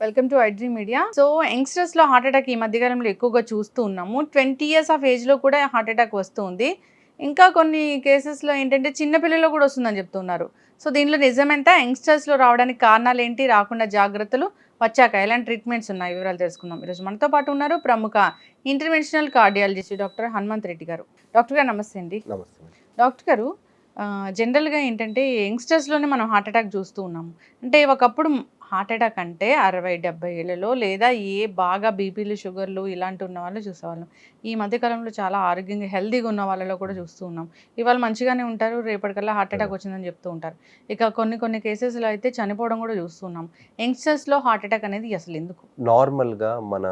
Welcome to iDream media so యంగ్స్టర్స్లో heart attack ఈ మధ్యకాలంలో ఎక్కువగా చూస్తూ ఉన్నాము. ట్వంటీ ఇయర్స్ ఆఫ్ ఏజ్లో కూడా హార్ట్ అటాక్ వస్తుంది. ఇంకా కొన్ని కేసెస్లో ఏంటంటే చిన్నపిల్లల్లో కూడా వస్తుందని చెప్తున్నారు. సో దీనిలో నిజమెంత యంగ్స్టర్స్లో రావడానికి కారణాలు ఏంటి? రాకుండా జాగ్రత్తలు వచ్చాక ఎలాంటి ట్రీట్మెంట్స్ ఉన్నాయి? వివరాలు తెలుసుకుందాం. ఈరోజు మనతో పాటు ఉన్నారు ప్రముఖ interventional cardiologist doctor Hanumanth Reddy గారు. డాక్టర్ గారు నమస్తే అండి. నమస్తే డాక్టర్ గారు జనరల్గా ఏంటంటే యంగ్స్టర్స్లోనే మనం హార్ట్ అటాక్ చూస్తూ ఉన్నాము. అంటే ఒకప్పుడు హార్ట్ అటాక్ అంటే అరవై డెబ్బై ఏళ్ళలో లేదా ఏ బాగా బీపీలు షుగర్లు ఇలాంటి ఉన్న వాళ్ళు చూసేవాళ్ళం. ఈ మధ్యకాలంలో చాలా ఆరోగ్యంగా హెల్తీగా ఉన్న వాళ్ళలో కూడా చూస్తూ ఉన్నాం. ఇవాళ మంచిగానే ఉంటారు రేపటికల్లా హార్ట్ అటాక్ వచ్చిందని చెప్తూ ఉంటారు. ఇక కొన్ని కొన్ని కేసెస్లో అయితే చనిపోవడం కూడా చూస్తున్నాం యంగ్స్టర్స్లో హార్ట్ అటాక్ అనేది అసలు ఎందుకు? నార్మల్గా మన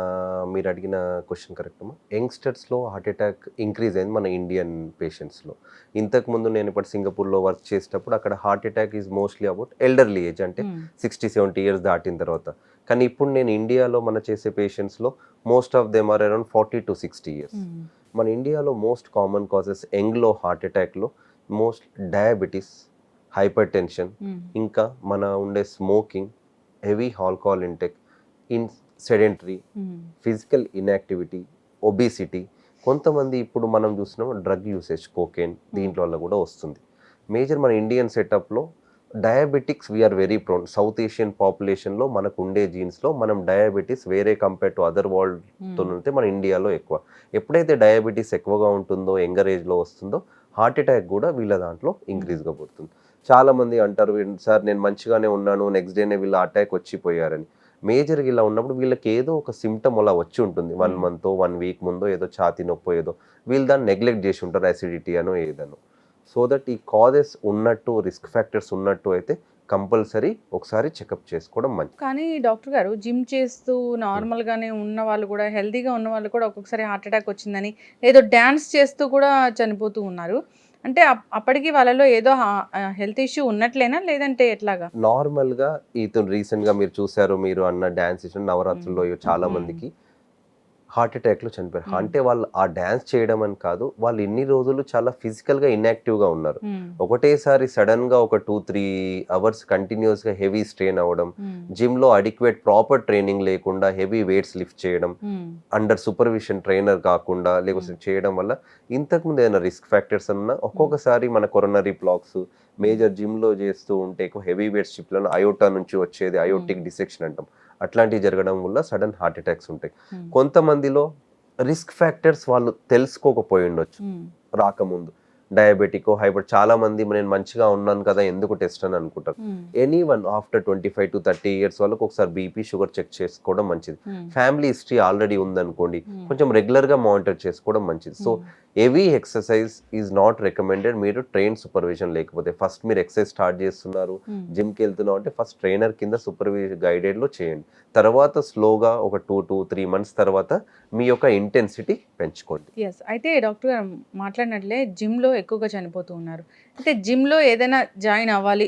మీరు అడిగిన క్వశ్చన్ కరెక్ట్ యంగ్స్టర్స్లో హార్ట్ అటాక్ ఇంక్రీజ్ అయింది మన ఇండియన్ పేషెంట్స్లో. ఇంతకుముందు నేను ఇప్పుడు సింగపూర్లో వర్క్ చేసేటప్పుడు అక్కడ heart attack is mostly about elderly age అంటే. సిక్స్టీ సెవెంటీ ఇయర్స్ దాటిన తర్వాత కానీ ఇప్పుడు నేను ఇండియాలో మన చేసే పేషెంట్స్లో most of them are around forty to sixty years. మన ఇండియాలో మోస్ట్ కామన్ కాజెస్ యంగ్లో హార్ట్ అటాక్లో మోస్ట్ డయాబెటీస్ హైపర్ టెన్షన్. ఇంకా మన ఉండే smoking heavy alcohol intake in sedentary. Physical inactivity obesity కొంతమంది ఇప్పుడు మనం చూసినాం డ్రగ్ యూసేజ్ కోకేన్ దీంట్లో కూడా వస్తుంది మేజర్ మన Indian సెటప్లో diabetics we are very prone south Asian పాపులేషన్లో మనకు ఉండే జీన్స్లో మనం డయాబెటీస్ వేరే కంపేర్ టు అదర్ వరల్డ్తో. ఉంటే మన ఇండియాలో ఎక్కువ. ఎప్పుడైతే డయాబెటీస్ ఎక్కువగా ఉంటుందో యంగర్ ఏజ్లో వస్తుందో హార్ట్ అటాక్ కూడా వీళ్ళ దాంట్లో ఇంక్రీజ్గా పడుతుంది. చాలా మంది అంటారు సార్ నేను మంచిగానే ఉన్నాను నెక్స్ట్ డేనే వీళ్ళ అటాక్ వచ్చిపోయారని. మేజర్గా ఇలా ఉన్నప్పుడు వీళ్ళకి ఏదో ఒక సిమ్టమ్ అలా వచ్చి ఉంటుంది. One Hmm. Month one week ముందో ఏదో ఛాతీ నొప్పో ఏదో. వీళ్ళు దాన్ని నెగ్లెక్ట్ చేసి ఉంటారు అసిడిటీ అనో ఏదనో. సో దట్ ఈ కాజెస్ ఉన్నట్టు రిస్క్ ఫ్యాక్టర్స్ ఉన్నట్టు అయితే కంపల్సరీ ఒకసారి చెకప్ చేసుకోవడం మంచిది. కానీ డాక్టర్ గారు జిమ్ చేస్తూ నార్మల్గానే ఉన్న వాళ్ళు కూడా హెల్తీగా ఉన్న వాళ్ళు కూడా ఒక్కొక్కసారి హార్ట్ అటాక్ వచ్చిందని ఏదో డ్యాన్స్ చేస్తూ కూడా చనిపోతూ ఉన్నారు. అంటే అప్- అప్పటికి వాళ్ళలో ఏదో హెల్త్ ఇష్యూ ఉన్నట్లేనా? లేదంటే ఎట్లాగా? నార్మల్గా ఇతను రీసెంట్గా మీరు చూసారు మీరు అన్న డ్యాన్స్ ఇచ్చిన నవరాత్రుల్లో చాలా. మందికి హార్ట్ అటాక్లో చనిపోయారు. అంటే వాళ్ళు ఆ డ్యాన్స్ చేయడం అని కాదు వాళ్ళు ఇన్ని రోజులు చాలా ఫిజికల్గా ఇన్యాక్టివ్గా ఉన్నారు. ఒకటేసారి సడన్గా ఒక టూ త్రీ అవర్స్ కంటిన్యూస్గా హెవీ స్ట్రెయిన్ అవ్వడం మ్మ్. జిమ్లో అడిక్వేట్ ప్రాపర్ ట్రైనింగ్ లేకుండా హెవీ వెయిట్స్ లిఫ్ట్ చేయడం. అండర్ సూపర్విజన్ ట్రైనర్ కాకుండా లేకపోతే చేయడం వల్ల ఇంతకు ముందు ఏదైనా రిస్క్ ఫ్యాక్టర్స్ అన్నా ఒక్కొక్కసారి మన కొరనరీ బ్లాక్స్ మేజర్ జిమ్లో చేస్తూ ఉంటే ఎక్కువ హెవీ వెయిట్స్ షిప్లను అయోటా నుంచి వచ్చేది అయోటిక్ డిసెక్షన్ అంటాం అట్లాంటివి జరగడం వల్ల సడన్ హార్ట్ అటాక్స్ ఉంటాయి మ్మ్. కొంతమందిలో రిస్క్ ఫ్యాక్టర్స్ వాళ్ళు తెలుసుకోకపోయి ఉండొచ్చు మ్మ్. రాకముందు డయాబెటిక్ హైపర్ చాలా మంది నేను మంచిగా ఉన్నాను కదా ఎందుకు టెస్ట్ అని అనుకుంటారు. Anyone after twenty five to thirty years వాళ్ళకి ఒకసారి బీపీ షుగర్ చెక్ చేసుకోవడం మంచిది. ఫ్యామిలీ హిస్టరీ ఆల్రెడీ ఉందనుకోండి. కొంచెం రెగ్యులర్గా మానిటర్ చేసుకోవడం మంచిది so. Heavy exercise is not recommended మీరు ట్రైన్ సూపర్విజన్ లేకపోతే ఫస్ట్ మీరు ఎక్సర్సైజ్ స్టార్ట్ చేస్తున్నారు. జిమ్కి వెళ్తున్నావు అంటే ఫస్ట్ ట్రైనర్ కింద సూపర్విజన్ గైడెడ్లో చేయండి తర్వాత స్లోగా ఒక టూ టూ త్రీ మంత్స్ తర్వాత మీ యొక్క ఇంటెన్సిటీ పెంచుకోండి అయితే డాక్టర్ గారు మాట్లాడినట్లే జిమ్లో ఎక్కువగా చనిపోతూ ఉన్నారు అయితే జిమ్లో ఏదైనా జాయిన్ అవ్వాలి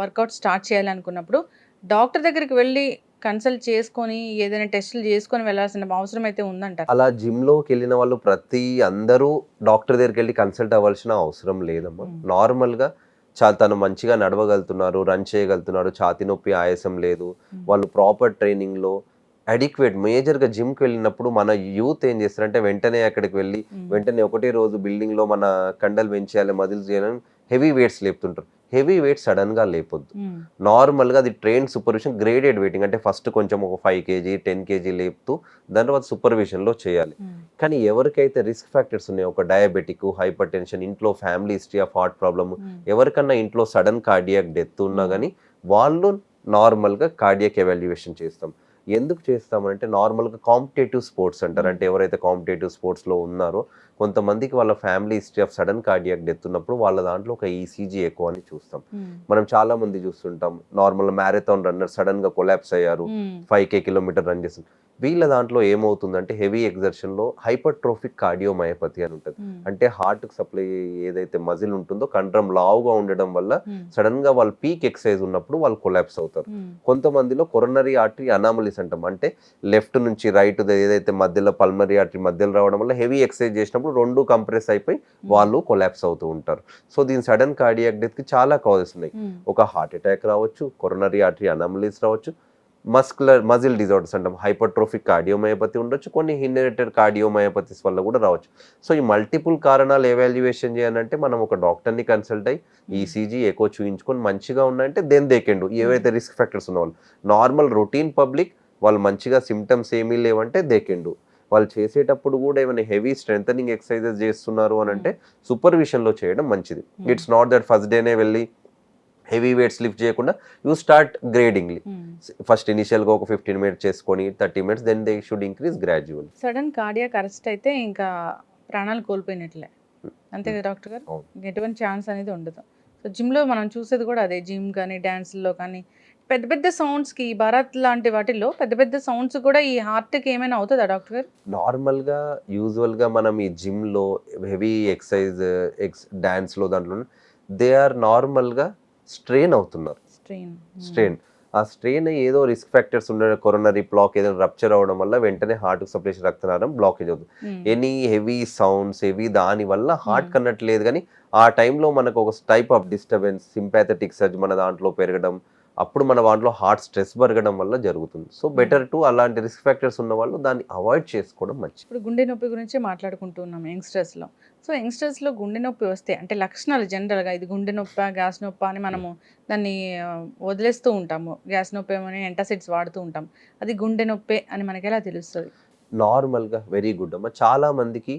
వర్కౌట్ స్టార్ట్ చేయాలనుకున్నప్పుడు డాక్టర్ దగ్గరికి వెళ్ళి కన్సల్ట్ చేసుకొని ఏదైనా టెస్టులు చేసుకొని వెళ్ళాల్సిన అవసరం అయితే ఉందంటారు అలా జిమ్లోకి వెళ్ళిన వాళ్ళు ప్రతి అందరూ డాక్టర్ దగ్గరికి వెళ్ళి కన్సల్ట్ అవ్వాల్సిన అవసరం లేదమ్మా మ్మ్. నార్మల్గా చాలా తను మంచిగా నడవగలుగుతున్నారు రన్ చేయగలుగుతున్నారు ఛాతి నొప్పి ఆయాసం లేదు. వాళ్ళు ప్రాపర్ ట్రైనింగ్లో అడిక్వేట్ మేజర్గా జిమ్కి వెళ్ళినప్పుడు మన యూత్ ఏం చేస్తారంటే వెంటనే అక్కడికి వెళ్ళి. వెంటనే ఒకటే రోజు బిల్డింగ్లో మన కండలు పెంచేయాలి మజిల్స్ చేయాలని హెవీ వెయిట్స్ లేపుతుంటారు హెవీ వెయిట్స్ సడన్గా లేపొద్దు మ్మ్. నార్మల్గా అది ట్రైన్ సూపర్విజన్ గ్రేడెడ్ వెయిటింగ్ అంటే ఫస్ట్ కొంచెం ఒక ఫైవ్ కేజీ టెన్ కేజీ లేపుతూ దాని తర్వాత supervision లో చేయాలి. కానీ ఎవరికైతే రిస్క్ ఫ్యాక్టర్స్ ఉన్నాయో ఒక డయాబెటిక్ హైపర్ టెన్షన్ ఇంట్లో family history of heart problem. ఎవరికన్నా ఇంట్లో సడన్ కార్డియాక్ డెత్ ఉన్నా. కానీ వాళ్ళు నార్మల్గా కార్డియాక్ ఎవాల్యుయేషన్ చేస్తాం ఎందుకు చేస్తామంటే నార్మల్గా కాంపిటేటివ్ స్పోర్ట్స్ అంటారు Hmm. అంటే ఎవరైతే కాంపిటేటివ్ స్పోర్ట్స్లో ఉన్నారో కొంతమందికి వాళ్ళ family history of sudden cardiac death ఉన్నప్పుడు వాళ్ళ దాంట్లో ఒక ఈసీజీ ఎక్కువ అని చూస్తాం మ్మ్. మనం చాలా మంది చూస్తుంటాం నార్మల్ మ్యారథాన్ రన్నర్ సడన్గా కొలాప్స్ అయ్యారు మ్మ్. ఫైవ్ కే కిలోమీటర్ రన్ చేస్తుంది వీళ్ళ దాంట్లో ఏమవుతుందంటే హెవీ ఎగ్జర్షన్లో హైపర్ట్రోఫిక్ కార్డియోమయోపతి అని ఉంటుంది. అంటే హార్ట్కి సప్లై ఏదైతే మజిల్ ఉంటుందో కండరం లావుగా ఉండడం వల్ల ఉమ్, సడన్గా వాళ్ళు పీక్ ఎక్సర్సైజ్ ఉన్నప్పుడు వాళ్ళు కొలాప్స్ అవుతారు. కొంతమందిలో కొరనరీ ఆర్టరీ అనామలీస్ అంటాం. అంటే లెఫ్ట్ నుంచి రైట్ ఏదైతే మధ్యలో పల్మరీ ఆర్టరీ మధ్యలో రావడం వల్ల హెవీ ఎక్సర్సైజ్ చేసినప్పుడు రెండు కంప్రెస్ అయిపోయి వాళ్ళు కొలాప్స్ అవుతూ ఉంటారు. సో దీని సడన్ కార్డియాక్ డెత్కి చాలా కాజెస్ ఉన్నాయి. ఒక హార్ట్ అటాక్ రావచ్చు కొరనరీ ఆర్టరీ అనామలీస్ రావచ్చు మస్కులర్ మజిల్ డిజార్డర్స్ అంటాం. హైపర్ట్రోఫిక్ కార్డియోమయోపతి ఉండొచ్చు కొన్ని ఇన్హెరిటెడ్ కార్డియోమయోపతిస్ వల్ల కూడా రావచ్చు. సో ఈ మల్టిపుల్ కారణాలు ఎవాల్యుయేషన్ చేయాలంటే మనం ఒక డాక్టర్ని కన్సల్ట్ అయ్యి ఈసీజీ ఎక్కువ చూయించుకొని మంచిగా ఉన్నాయంటే దెన్ దేకెండు ఏవైతే రిస్క్ ఫ్యాక్టర్స్ ఉన్న వాళ్ళు. నార్మల్ రొటీన్ పబ్లిక్ వాళ్ళు మంచిగా సిమ్టమ్స్ ఏమీ లేవంటే దేకెండు వాళ్ళు చేసేటప్పుడు కూడా ఏమైనా హెవీ స్ట్రెంగ్ ఎక్సర్సైజెస్ చేస్తున్నారు అని అంటే సూపర్విజన్లో చేయడం మంచిది. ఇట్స్ నాట్ దట్ ఫస్ట్ డేనే వెళ్ళి హెవీ వెయిట్స్ లిఫ్ట్ చేయకుండా you start gradingly. Um. First ఇనిషియల్గా ఒక ఫిఫ్టీన్ మినిట్స్ చేసుకొని thirty minutes then they should increase gradual sudden cardiac arrest అయితే ఇంకా ప్రాణాలు కోల్పోయినట్లే. అంతే కదా డాక్టర్ గారు? ఎటువంటి ఛాన్స్ అనేది ఉండదు. సో జిమ్లో మనం చూసేది కూడా అదే జిమ్ కానీ డ్యాన్స్లో కానీ. పెద్ద పెద్ద సౌండ్స్కి భరత్ లాంటి వాటిల్లో పెద్ద పెద్ద సౌండ్స్ కూడా ఈ హార్ట్కి ఏమైనా అవుతుందా డాక్టర్ గారు? నార్మల్గా యూజువల్గా మనం ఈ జిమ్లో హెవీ ఎక్సర్సైజ్ ఎక్స్ డ్యాన్స్లో దాంట్లో దే ఆర్ నార్మల్గా స్ట్రెయిన్ అవుతున్నారు. స్ట్రెయిన్. స్ట్రెయిన్. ఆ స్ట్రెయిన్ ఏదో రిస్క్ ఫ్యాక్టర్స్ ఉండే కొరనరీ బ్లాక్ ఏదైనా రప్చర్ అవడం వల్ల వెంటనే హార్ట్కి సప్లై రక్తనాళం బ్లాకేజ్ అవుతుంది. ఎనీ హెవీ సౌండ్స్ హెవీ దాని వల్ల హార్ట్ Hmm. కన్నట్లేదు కానీ ఆ టైంలో మనకు ఒక type of disturbance sympathetic surge మన దాంట్లో పెరగడం అప్పుడు మన దాంట్లో హార్ట్ స్ట్రెస్ పెరగడం వల్ల జరుగుతుంది. సో బెటర్ టు అలాంటి రిస్క్ ఫ్యాక్టర్స్ ఉన్న వాళ్ళు దాన్ని అవాయిడ్ చేసుకోవడం మంచిది. ఇప్పుడు గుండె నొప్పి గురించి మాట్లాడుకుంటున్నాం యంగ్స్టర్స్లో. సో యంగ్స్టర్స్లో గుండె నొప్పి వస్తే అంటే లక్షణాలు జనరల్గా ఇది గుండె నొప్ప గ్యాస్ నొప్ప అని మనము దాన్ని ఆ, వదిలేస్తూ ఉంటాము. గ్యాస్ నొప్పి ఏమని ఎంటాసిడ్స్ వాడుతూ ఉంటాం. అది గుండె నొప్పి అని మనకి ఎలా తెలుస్తుంది? నార్మల్గా వెరీ గుడ్ అమ్మ. చాలా మందికి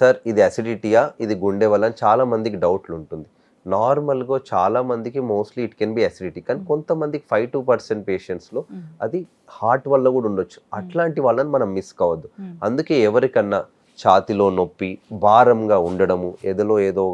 సార్ ఇది అసిడిటీయా ఇది గుండె వల్ల? చాలా మందికి డౌట్లు ఉంటుంది. నార్మల్గా చాలా మందికి mostly it can be acidity. కానీ. కొంతమందికి ఫైవ్ టు పర్సెంట్ పేషెంట్స్లో అది హార్ట్ వల్ల కూడా ఉండొచ్చు. అట్లాంటి వాళ్ళని మనం మిస్ కావద్దు. అందుకే ఎవరికన్నా ఛాతిలో నొప్పి భారంగా ఉండడము ఎదలో ఏదో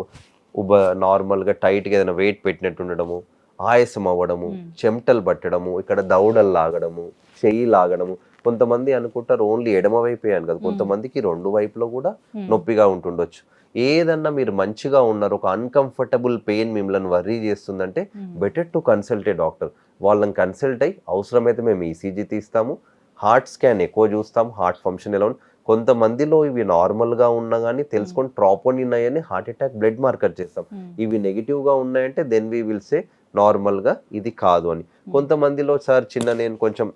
ఉబ నార్మల్గా టైట్గా ఏదైనా వెయిట్ పెట్టినట్టు ఉండడము ఆయాసం అవ్వడము. చెమటలు పట్టడము ఇక్కడ దవడలు లాగడము చెయ్యి లాగడము కొంతమంది అనుకుంటారు ఓన్లీ ఎడమ వైపే అని కదా. కొంతమందికి రెండు వైపులో కూడా నొప్పిగా ఉంటుండొచ్చు. ఏదన్నా మీరు మంచిగా ఉన్నారు ఒక అన్కంఫర్టబుల్ పెయిన్ మిమ్మల్ని వర్రీ చేస్తుందంటే better to consult a doctor వాళ్ళని కన్సల్ట్ అయ్యి అవసరమైతే మేము ఈసీజీ తీస్తాము హార్ట్ స్కాన్ ఎక్కువ చూస్తాం హార్ట్ ఫంక్షన్ ఎలా ఉంది కొంతమందిలో ఇవి నార్మల్గా ఉన్నా కానీ తెలుసుకొని ట్రాపోనిన్ అయ్యని హార్ట్ అటాక్ బ్లడ్ మార్కర్ చేస్తాం. ఇవి నెగిటివ్గా ఉన్నాయంటే దెన్ వీ విల్ సే నార్మల్గా ఇది కాదు అని. కొంతమందిలో సార్ చిన్న నేను కొంచెం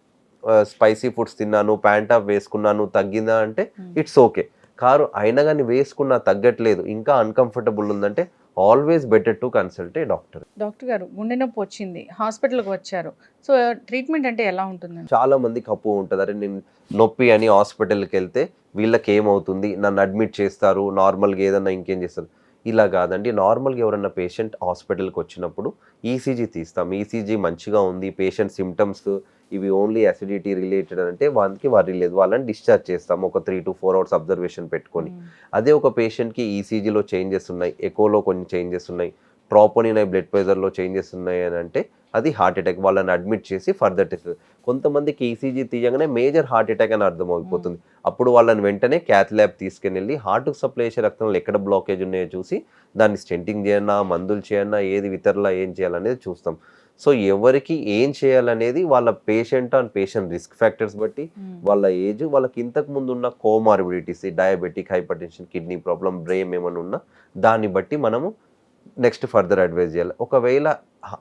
స్పైసీ ఫుడ్స్ తిన్నాను ప్యాంట్ ఆఫ్ వేసుకున్నాను తగ్గిందా అంటే ఇట్స్ ఓకే కారు అయినా కానీ వేసుకున్నా తగ్గట్లేదు ఇంకా అన్కంఫర్టబుల్ ఉందంటే always better to consult a doctor doctor గారు గుండె నొప్పి వచ్చింది హాస్పిటల్కి వచ్చారు. సో ట్రీట్మెంట్ అంటే ఎలా ఉంటుందండి? చాలా మందికి అప్పు ఉంటుంది అరే నేను నొప్పి అని హాస్పిటల్కి వెళ్తే వీళ్ళకి ఏమవుతుంది నన్ను అడ్మిట్ చేస్తారు నార్మల్గా ఏదన్నా ఇంకేం చేస్తారు. ఇలా కాదండి. నార్మల్గా ఎవరన్నా పేషెంట్ హాస్పిటల్కి వచ్చినప్పుడు ఈసీజీ తీస్తాం. ఈసీజీ మంచిగా ఉంది పేషెంట్ సిమ్టమ్స్ ఇవి ఓన్లీ అసిడిటీ రిలేటెడ్ అంటే వాళ్ళకి వరి లేదు. వాళ్ళని డిశ్చార్జ్ చేస్తాం ఒక three to four hours observation పెట్టుకొని. అదే ఒక పేషెంట్కి ఈసీజీలో చేంజెస్ ఉన్నాయి ఎకోలో కొన్ని చేంజెస్ ఉన్నాయి ట్రాపోనిన్ బ్లడ్ ప్రెషర్లో చేంజెస్ ఉన్నాయి అని అంటే అది హార్ట్ అటాక్ వాళ్ళని అడ్మిట్ చేసి ఫర్దర్ టెస్ట్ కొంతమందికి ఈసీజీ తీయగానే మేజర్ హార్ట్ అటాక్ అని అర్థమైపోతుంది. అప్పుడు వాళ్ళని వెంటనే క్యాత్ ల్యాబ్ తీసుకుని వెళ్ళి హార్ట్కి సప్లై చేసే రక్తంలో ఎక్కడ బ్లాకేజ్ ఉన్నాయో చూసి దాన్ని స్టెంటింగ్ చేయన్నా మందులు చేయన్నా ఏది ఇతరులా ఏం చేయాలనేది చూస్తాం. సో ఎవరికి ఏం చేయాలనేది వాళ్ళ patient and patient risk factors బట్టి వాళ్ళ ఏజ్ వాళ్ళకి ఇంతకు ముందు ఉన్న comorbidities diabetic hypertension kidney problem brain ఏమైనా ఉన్నా దాన్ని బట్టి మనము నెక్స్ట్ ఫర్దర్ అడ్వైజ్ చేయాలి. ఒకవేళ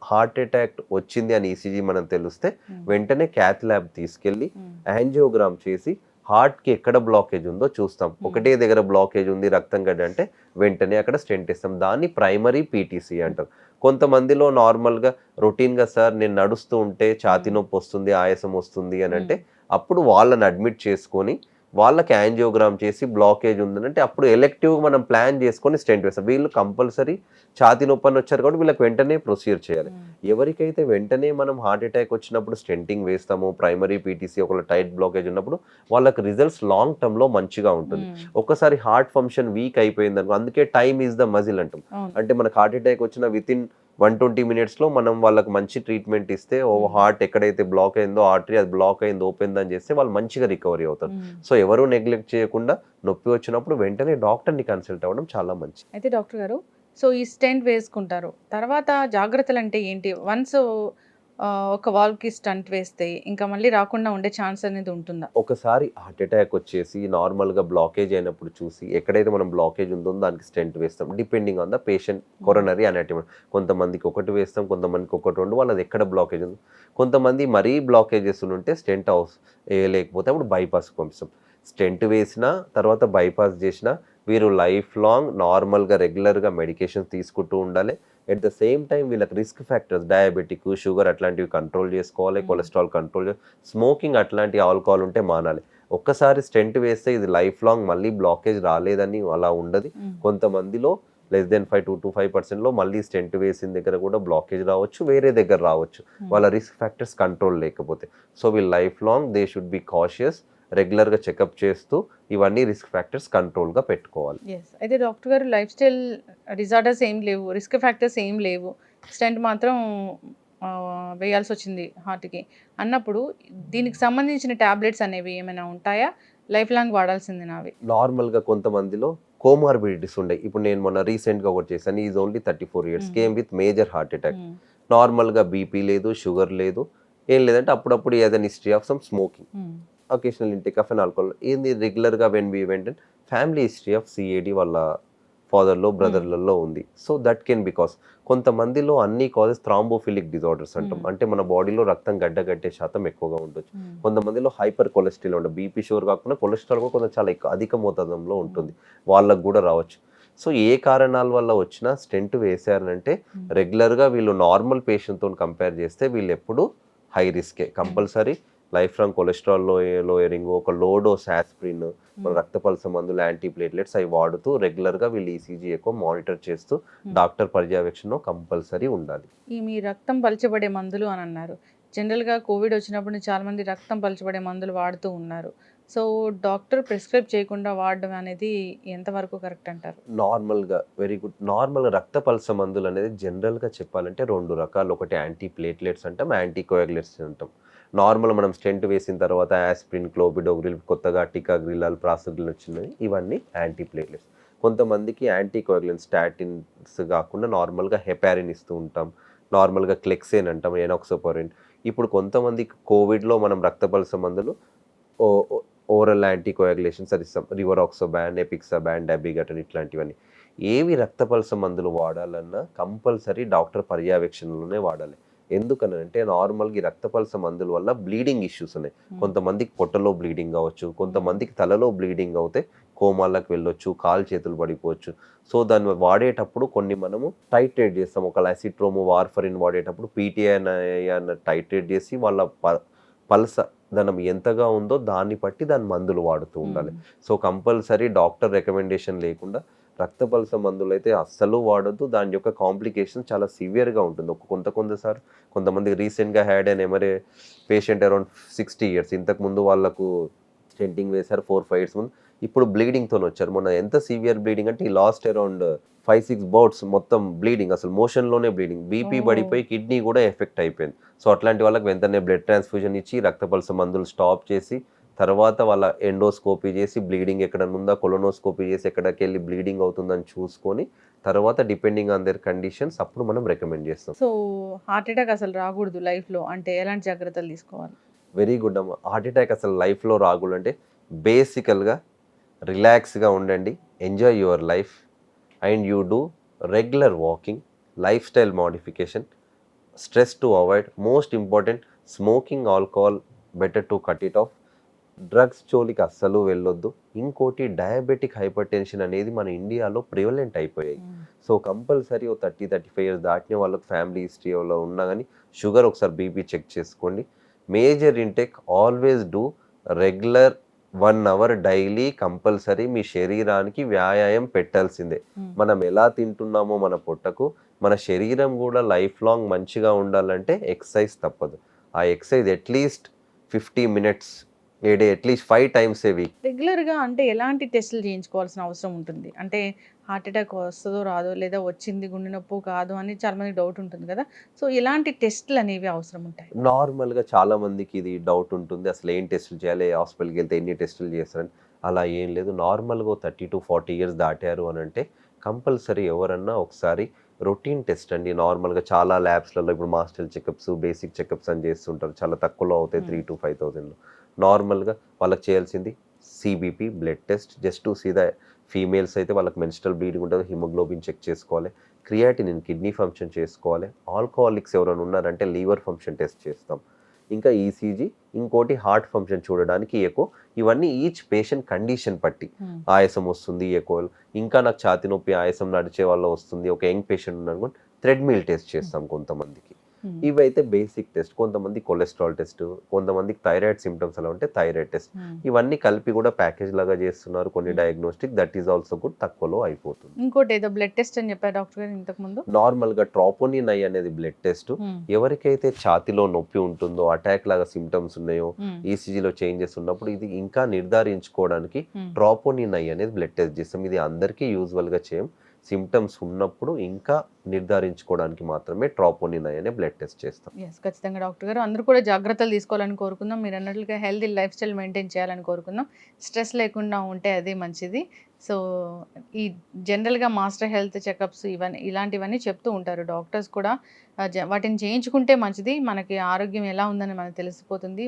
హార్ట్ అటాక్ వచ్చింది అని ఈసీజీ మనం తెలిస్తే వెంటనే క్యాత్ ల్యాబ్ తీసుకెళ్ళి యాంజియోగ్రామ్ చేసి హార్ట్కి ఎక్కడ బ్లాకేజ్ ఉందో చూస్తాం. ఒకటే దగ్గర బ్లాకేజ్ ఉంది రక్తం గడ్డ అంటే వెంటనే అక్కడ స్టెంట్ ఇస్తాం. దాన్ని ప్రైమరీ పీటీసీ అంటారు. కొంతమందిలో నార్మల్గా రొటీన్గా సార్ నేను నడుస్తూ ఉంటే ఛాతీ నొప్పి వస్తుంది ఆయాసం వస్తుంది అని అంటే అప్పుడు వాళ్ళని అడ్మిట్ చేసుకొని వాళ్ళకి యాంజియోగ్రామ్ చేసి బ్లాకేజ్ ఉందంటే అప్పుడు ఎలెక్టివ్ మనం ప్లాన్ చేసుకొని స్టెంట్ వేస్తాం. వీళ్ళు కంపల్సరీ ఛాతీ నొప్పి అని వచ్చారు కాబట్టి వీళ్ళకి వెంటనే ప్రొసీజర్ చేయాలి. ఎవరికైతే వెంటనే మనం హార్ట్ అటాక్ వచ్చినప్పుడు స్టెంటింగ్ వేస్తామో ప్రైమరీ పీటీసీ ఒక టైట్ బ్లాకేజ్ ఉన్నప్పుడు వాళ్ళకి రిజల్ట్స్ లాంగ్ టర్మ్లో మంచిగా ఉంటుంది. ఒక్కసారి హార్ట్ ఫంక్షన్ వీక్ అయిపోయింది అనుకో అందుకే టైమ్ ఈజ్ ద మజిల్ అంటాం. అంటే మనకు హార్ట్ అటాక్ వచ్చిన విత్ ఇన్ వన్ ట్వంటీ మినిట్స్లో మనం వాళ్ళకి మంచి ట్రీట్మెంట్ ఇస్తే ఓ. హార్ట్ ఎక్కడైతే బ్లాక్ అయిందో ఆర్టరీ అది బ్లాక్ అయింది ఓపెన్ అని చేస్తే వాళ్ళు మంచిగా రికవరీ అవుతారు. సో ఎవరు నెగ్లెక్ట్ చేయకుండా నొప్పి వచ్చినప్పుడు వెంటనే డాక్టర్ని కన్సల్ట్ అవ్వడం చాలా మంచిది. అయితే డాక్టర్ గారు సో ఈ స్టెంట్ వేసుకుంటారు. తర్వాత జాగ్రత్తలు అంటే ఏంటి? వన్స్ ఒక వాల్వ్కి స్టంట్ వేస్తే ఇంకా మళ్ళీ రాకుండా ఉండే ఛాన్స్ అనేది ఉంటుందా? ఒకసారి హార్ట్ అటాక్ వచ్చేసి నార్మల్గా బ్లాకేజ్ అయినప్పుడు చూసి ఎక్కడైతే మనం బ్లాకేజ్ ఉందో దానికి స్టెంట్ వేస్తాం. Depending on the patient coronary anatomy. కొంతమందికి ఒకటి వేస్తాం కొంతమందికి ఒకటి రెండు వాళ్ళది ఎక్కడ బ్లాకేజ్ ఉంది. కొంతమంది మరీ బ్లాకేజెస్ ఉంటే స్టెంట్ హౌస్ లేకపోతే అప్పుడు బైపాస్ పంపిస్తాం. స్టెంట్ వేసినా తర్వాత బైపాస్ చేసినా వీరు లైఫ్ లాంగ్ నార్మల్గా రెగ్యులర్గా మెడికేషన్ తీసుకుంటూ ఉండాలి. ఎట్ ద సేమ్ టైం వీళ్ళకి రిస్క్ ఫ్యాక్టర్స్ డయాబెటిక్ షుగర్ అట్లాంటివి కంట్రోల్ చేసుకోవాలి. కొలెస్ట్రాల్ కంట్రోల్ స్మోకింగ్ అట్లాంటి ఆల్కహాల్ ఉంటే మానాలి. ఒక్కసారి స్టెంట్ వేస్తే ఇది లైఫ్ లాంగ్ మళ్ళీ బ్లాకేజ్ రాలేదని అలా ఉండదు. కొంతమందిలో less than five two to five పర్సెంట్లో మళ్ళీ స్టెంట్ వేసిన దగ్గర కూడా బ్లాకేజ్ రావచ్చు వేరే దగ్గర రావచ్చు. వాళ్ళ రిస్క్ ఫ్యాక్టర్స్ కంట్రోల్ లేకపోతే. సో వీళ్ళు lifelong they should be cautious రెగ్యులర్గా చెకప్ చేస్తూ ఇవన్నీ రిస్క్ ఫ్యాక్టర్స్ కంట్రోల్గా పెట్టుకోవాలి. అయితే డాక్టర్ గారు లైఫ్ స్టైల్ డిజార్డర్స్ ఏం లేవు రిస్క్ ఫ్యాక్టర్స్ ఏం లేవు. స్టెంట్ మాత్రం వేయాల్సి వచ్చింది హార్ట్కి. అన్నప్పుడు దీనికి సంబంధించిన టాబ్లెట్స్ అనేవి ఏమైనా ఉంటాయా? లైఫ్ లాంగ్ వాడాల్సింది నావి. నార్మల్గా కొంతమందిలో కోమార్బిడిటీస్ ఉండే ఇప్పుడు నేను మొన్న రీసెంట్గా ఒకటి చేశాను. Is only thirty four years. Mm. Came with major heart attack. మ్మ్. నార్మల్గా బీపీ లేదు షుగర్ లేదు ఏం లేదంటే అప్పుడప్పుడు ఏదైనా history of some smoking. Hmm. Occasional intake of an alcohol ఏంది రెగ్యులర్గా when we went family history of CAD వాళ్ళ ఫాదర్లో బ్రదర్లలో ఉంది. సో దట్ కెన్ బికాస్ కొంతమందిలో అన్ని కాజెస్ థ్రాంబోఫిలిక్ డిజార్డర్స్ అంటాం. Hmm. అంటే మన బాడీలో రక్తం గడ్డగట్టే శాతం ఎక్కువగా ఉండొచ్చు. మ్మ్. కొంతమందిలో హైపర్ కొలెస్ట్రాల్ ఉంటుంది బీపీ షుగర్ కాకుండా కొలెస్ట్రాల్ కూడా కొంచెం చాలా ఎక్కువ అధిక మోతాదంలో ఉంటుంది. వాళ్ళకు కూడా రావచ్చు. సో ఏ కారణాల వల్ల వచ్చినా స్టెంట్ వేసారంటే Hmm. రెగ్యులర్గా వీళ్ళు నార్మల్ పేషెంట్తో కంపేర్ చేస్తే వీళ్ళు ఎప్పుడు హై రిస్కే కంపల్సరీ లైఫ్ లాంగ్ కొలెస్ట్రాల్లో లోయరింగ్ ఒక లోడోస్ ఆస్ప్రిన్ మన మ్మ్. రక్తపల్స మందులు యాంటీ ప్లేట్లెట్స్ అవి వాడుతూ రెగ్యులర్గా వీళ్ళు ఈసీజీ ఎక్కువ మానిటర్ చేస్తూ డాక్టర్ పర్యవేక్షణ కంపల్సరీ ఉండాలి. ఈ మీ రక్తం పలచబడే మందులు అని అన్నారు. జనరల్గా కోవిడ్ వచ్చినప్పుడు నుంచి చాలా మంది రక్తం పలచబడే మందులు వాడుతూ ఉన్నారు. సో డాక్టర్ ప్రిస్క్రైబ్ చేయకుండా వాడడం అనేది ఎంతవరకు కరెక్ట్ అంటారు? నార్మల్గా వెరీ గుడ్. నార్మల్ రక్త పల్స మందులు అనేది జనరల్గా చెప్పాలంటే రెండు రకాలు. ఒకటి యాంటీ ప్లేట్లెట్స్ అంటాం యాంటీ కోయాగులేట్స్ అంటాం. నార్మల్ మనం స్టెంట్ వేసిన తర్వాత యాస్ప్రిన్ క్లోబిడోగ్రిల్ కొత్తగా టికాగ్రిలాల్ ప్రాసగ్రిల్ వచ్చినాయి. ఇవన్నీ యాంటీ ప్లేట్లెట్స్. కొంతమందికి యాంటీ స్టాటిన్స్ కాకుండా నార్మల్గా హెపారిన్ ఇస్తూ ఉంటాం. నార్మల్గా క్లెక్సేన్ అంటాం ఎనాక్సోపరిన్. ఇప్పుడు కొంతమందికి కోవిడ్లో మనం రక్తపలస మందులు ఓరల్ యాంటీ కోయాగులేషన్స్ అది ఇస్తాం. రివరాక్సోబ్యాన్ ఎపిక్సబ్యాన్ డెబిగటన్ ఇట్లాంటివన్నీ. ఏవి రక్తపలస మందులు వాడాలన్నా కంపల్సరీ డాక్టర్ పర్యవేక్షణలోనే వాడాలి. ఎందుకనంటే నార్మల్గా రక్తపల్స మందుల వల్ల బ్లీడింగ్ ఇష్యూస్ ఉన్నాయి. కొంతమందికి పొట్టలో బ్లీడింగ్ అవ్వచ్చు కొంతమందికి తలలో బ్లీడింగ్ అవుతే కోమాలకు వెళ్ళొచ్చు కాలు చేతులు పడిపోవచ్చు. సో దాన్ని వాడేటప్పుడు కొన్ని మనము టైట్రేట్ చేస్తాం. ఒక లాసిట్రోము వార్ఫరిన్ వాడేటప్పుడు పీటీఐ అన్న టైట్రేట్ చేసి వాళ్ళ ప పల్స ధనం ఎంతగా ఉందో దాన్ని బట్టి దాని మందులు వాడుతూ ఉండాలి. సో కంపల్సరీ డాక్టర్ రికమెండేషన్ లేకుండా రక్త పల్స మందులు అయితే అస్సలు వాడొద్దు. దాని యొక్క కాంప్లికేషన్ చాలా సివియర్గా ఉంటుంది. ఒక కొంత కొంత సార్ కొంతమంది రీసెంట్గా హ్యాడ్ అండ్ ఎమరే పేషెంట్ అరౌండ్ సిక్స్టీ ఇయర్స్. ఇంతకు ముందు వాళ్ళకు స్టెంటింగ్ వేశారు ఫోర్ ఫైవ్ ఇయర్స్ ముందు. ఇప్పుడు బ్లీడింగ్తో వచ్చారు. మొన్న ఎంత సివియర్ బ్లీడింగ్ అంటే ఈ last around five six bouts మొత్తం బ్లీడింగ్. అసలు మోషన్లోనే బ్లీడింగ్. బీపీ. పడిపోయి కిడ్నీ కూడా ఎఫెక్ట్ అయిపోయింది. సో అట్లాంటి వాళ్ళకి వెంటనే బ్లడ్ ట్రాన్స్ఫ్యూజన్ ఇచ్చి రక్త పల్స మందులు స్టాప్ చేసి తర్వాత వాళ్ళ ఎండోస్కోపీ చేసి బ్లీడింగ్ ఎక్కడ ఉందా కొలోనోస్కోపీ చేసి ఎక్కడికి వెళ్ళి బ్లీడింగ్ అవుతుందని చూసుకొని తర్వాత డిపెండింగ్ ఆన్ దర్ కండిషన్స్ అప్పుడు మనం రికమెండ్ చేస్తాం. సో హార్ట్ అటాక్ అసలు రాకూడదు లైఫ్లో. అంటే ఎలాంటి జాగ్రత్తలు తీసుకోవాలి? వెరీ గుడ్ అమ్మ. హార్ట్ అటాక్ అసలు లైఫ్లో రాకూడంటే బేసికల్గా రిలాక్స్గా ఉండండి. Enjoy your life. And you do regular walking lifestyle modification. Stress to avoid. Most important smoking alcohol better to cut it off. Drugs జోలికి అస్సలు వెళ్ళొద్దు. ఇంకోటి డయాబెటిక్ హైపర్ టెన్షన్ అనేది మన ఇండియాలో ప్రివలెంట్ అయిపోయాయి. సో కంపల్సరీ ఓ థర్టీ థర్టీ ఫైవ్ ఇయర్స్ దాటిన వాళ్ళకి ఫ్యామిలీ హిస్టరీలో ఉన్నా కానీ షుగర్ ఒకసారి బీపీ చెక్ చేసుకోండి. Major intake always do regular one hour daily compulsory మీ శరీరానికి వ్యాయామం పెట్టాల్సిందే. మనం ఎలా తింటున్నామో మన పొట్టకు మన శరీరం కూడా లైఫ్ లాంగ్ మంచిగా ఉండాలంటే ఎక్సర్సైజ్ తప్పదు. ఆ exercise at least fifty minutes a day at least five times a week రెగ్యులర్గా అంటే ఎలాంటి టెస్టులు చేయించుకోవాల్సిన అవసరం ఉంటుంది? అంటే హార్ట్ అటాక్ వస్తుందో రాదో లేదా వచ్చింది గుండె నొప్పి కాదు అని చాలా మంది డౌట్ ఉంటుంది కదా. సో ఇలాంటి టెస్ట్లు అనేవి అవసరం ఉంటాయి? నార్మల్గా చాలా మందికి ఇది డౌట్ ఉంటుంది. అసలు ఏం టెస్టులు చేయాలి? హాస్పిటల్కి వెళ్తే ఎన్ని టెస్టులు చేస్తారని. అలా ఏం లేదు. నార్మల్గా థర్టీ టు ఫార్టీ ఇయర్స్ దాటారు అని అంటే కంపల్సరీ ఎవరన్నా ఒకసారి రొటీన్ టెస్ట్ అండి. నార్మల్గా చాలా ల్యాబ్స్లలో ఇప్పుడు మాస్టర్ చెకప్స్ బేసిక్ చెకప్స్ అని చేస్తుంటారు. చాలా తక్కువలో అవుతాయి త్రీ టు ఫైవ్ థౌజండ్లో నార్మల్గా వాళ్ళకి చేయాల్సింది CBP blood test just to see the females అయితే వాళ్ళకి మెన్స్ట్రల్ బ్లీడింగ్ ఉంటుంది హిమోగ్లోబిన్ చెక్ చేసుకోవాలి క్రియాటినిన్ కిడ్నీ ఫంక్షన్ చేసుకోవాలి ఆల్కహాలిక్స్ ఎవరైనా ఉన్నారంటే లీవర్ ఫంక్షన్ టెస్ట్ చేస్తాం. ఇంకా ఈసీజీ ఇంకోటి హార్ట్ ఫంక్షన్ చూడడానికి ఎక్కువ ఇవన్నీ ఈచ్ పేషెంట్ కండిషన్ బట్టి. ఉమ్, ఆయాసం వస్తుంది ఎక్కువ ఇంకా నాకు ఛాతి నొప్పి ఆయాసం నడిచే వాళ్ళు వస్తుంది ఒక యంగ్ పేషెంట్ ఉన్నాను థ్రెడ్మిల్ టెస్ట్ చేస్తాం కొంతమందికి. ఇవైతే బేసిక్ టెస్ట్ కొంతమంది కొలెస్ట్రాల్ టెస్ట్ కొంతమందికి థైరాయిడ్ సిమ్టమ్స్ అలా ఉంటే థైరాయిడ్ టెస్ట్ ఉమ్. ఇవన్నీ కలిపి కూడా ప్యాకేజ్ లాగా చేస్తున్నారు. కొన్ని diagnostic that is also good తక్కువలో అయిపోతుంది. ఇంకోటి ఏదో బ్లడ్ టెస్ట్ అని చెప్పారు డాక్టర్ గారు ఇంతకు ముందు నార్మల్గా ట్రాపోనిన్ ఐ అనేది బ్లడ్ టెస్ట్ ఉమ్, ఎవరికైతే ఛాతిలో నొప్పి ఉంటుందో అటాక్ లాగా సిమ్టమ్స్ ఉన్నాయో ఉమ్, ఈసీజీలో చేంజెస్ ఉన్నప్పుడు ఇది ఇంకా నిర్ధారించుకోవడానికి. ట్రాపోనిన్ ఐ అనేది బ్లడ్ టెస్ట్ చేస్తాం. ఇది అందరికీ యూజువల్గా చేయం. సిమ్టమ్స్ ఉన్నప్పుడు ఇంకా నిర్ధారించుకోవడానికి మాత్రమే ట్రాపోనిన్ అనే బ్లడ్ టెస్ట్ చేస్తాం. ఎస్ ఖచ్చితంగా డాక్టర్ గారు. అందరూ కూడా జాగ్రత్తలు తీసుకోవాలని కోరుకుందాం. మీరు అన్నట్లుగా హెల్తీ లైఫ్ స్టైల్ మెయింటైన్ చేయాలని కోరుకుందాం. స్ట్రెస్ లేకుండా ఉంటే అదే మంచిది. సో ఈ జనరల్గా మాస్టర్ హెల్త్ చెకప్స్ ఇవన్నీ ఇలాంటివన్నీ చెప్తూ ఉంటారు. డాక్టర్స్ కూడా వాటిని చేయించుకుంటే మంచిది. మనకి ఆరోగ్యం ఎలా ఉందని మనకు తెలిసిపోతుంది.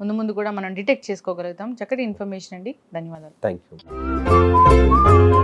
ముందు ముందు కూడా మనం డిటెక్ట్ చేసుకోగలుగుతాం. చక్కటి ఇన్ఫర్మేషన్ అండి. ధన్యవాదాలు. Thank you